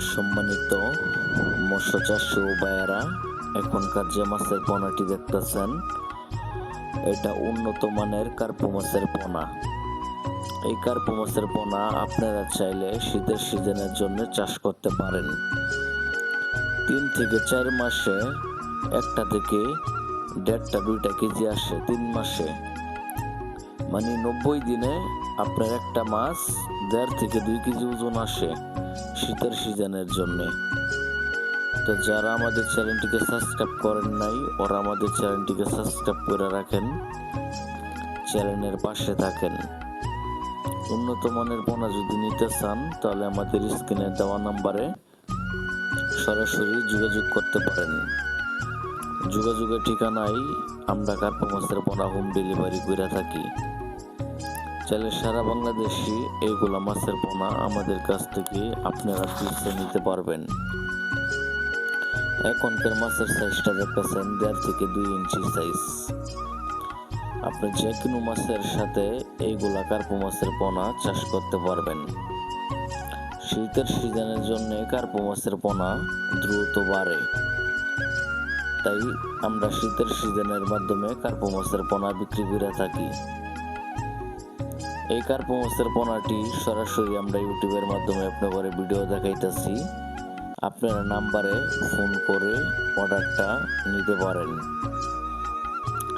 সম্মানিত মৎস্য চাষী ও ভাইয়েরা এখনকার যে মাছের পোনাটি দেখতেছেন, এটা উন্নত মানের কার্পু মাছের পোনা। এই কার্পু মাছের পোনা আপনারা চাইলে শীতের সিজনের জন্য চাষ করতে পারেন। তিন থেকে চার মাসে, একটা থেকে দেড়টা দুইটা কেজি আসে তিন মাসে। মানে নব্বই দিনে আপনার একটা মাছ দেড় থেকে দুই কেজি ওজন আসে শীতের সিজনের জন্য। তো যারা আমাদের চ্যানেলটিকে সাবস্ক্রাইব করেন নাই, ওরা আমাদের চ্যানেলটিকে সাবস্ক্রাইব করে রাখেন, চ্যানেলের পাশে থাকেন। উন্নত মানের পোনা যদি নিতে চান, তাহলে আমাদের স্ক্রিনে দেওয়া নাম্বারে সরাসরি যোগাযোগ করতে পারেন। যোগাযোগের ঠিকানায় আমরা কার্পো মাছের পোনা হোম ডেলিভারি করে থাকি। চাইলে সারা বাংলাদেশি এইগুলা মাছের পোনা আমাদের কাছ থেকে আপনারা পিসে নিতে পারবেন। এখনকার মাছের সাইজটা দেখতেছেন দেড় থেকে দুই ইঞ্চি সাইজ আপনি যে কোনো মাছের সাথে এইগুলা কার্পো মাছের পোনা চাষ করতে পারবেন। শীতের সিজনের জন্য কার্পো মাছের পোনা দ্রুত বাড়ে। তাই আমরা শীতের সিজনের মাধ্যমে কার্পো মাছের পোনা বিক্রি করে থাকি। এই কার্পো মাছের পোনাটি সরাসরি আমরা ইউটিউবের মাধ্যমে আপনাদের ভিডিও দেখাইতেছি। আপনারা নাম্বারে ফোন করে অর্ডারটা নিতে পারেন।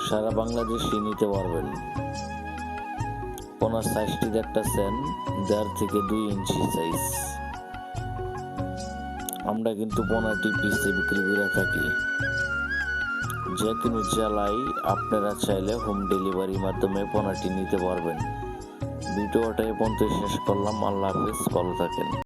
সারা বাংলাদেশে নিতে পারবেন। পোনার সাইজটি দেখতেছেন দেড় থেকে দুই ইঞ্চি সাইজ আমরা কিন্তু পোনাটি পিসে বিক্রি করে থাকি। যে কোনো জেলায় আপনারা চাইলে হোম ডেলিভারির মাধ্যমে পোনাটি নিতে পারবেন। ভিডিওটা এ পর্যন্ত শেষ করলাম। আল্লাহ হাফিজ ভালো থাকেন।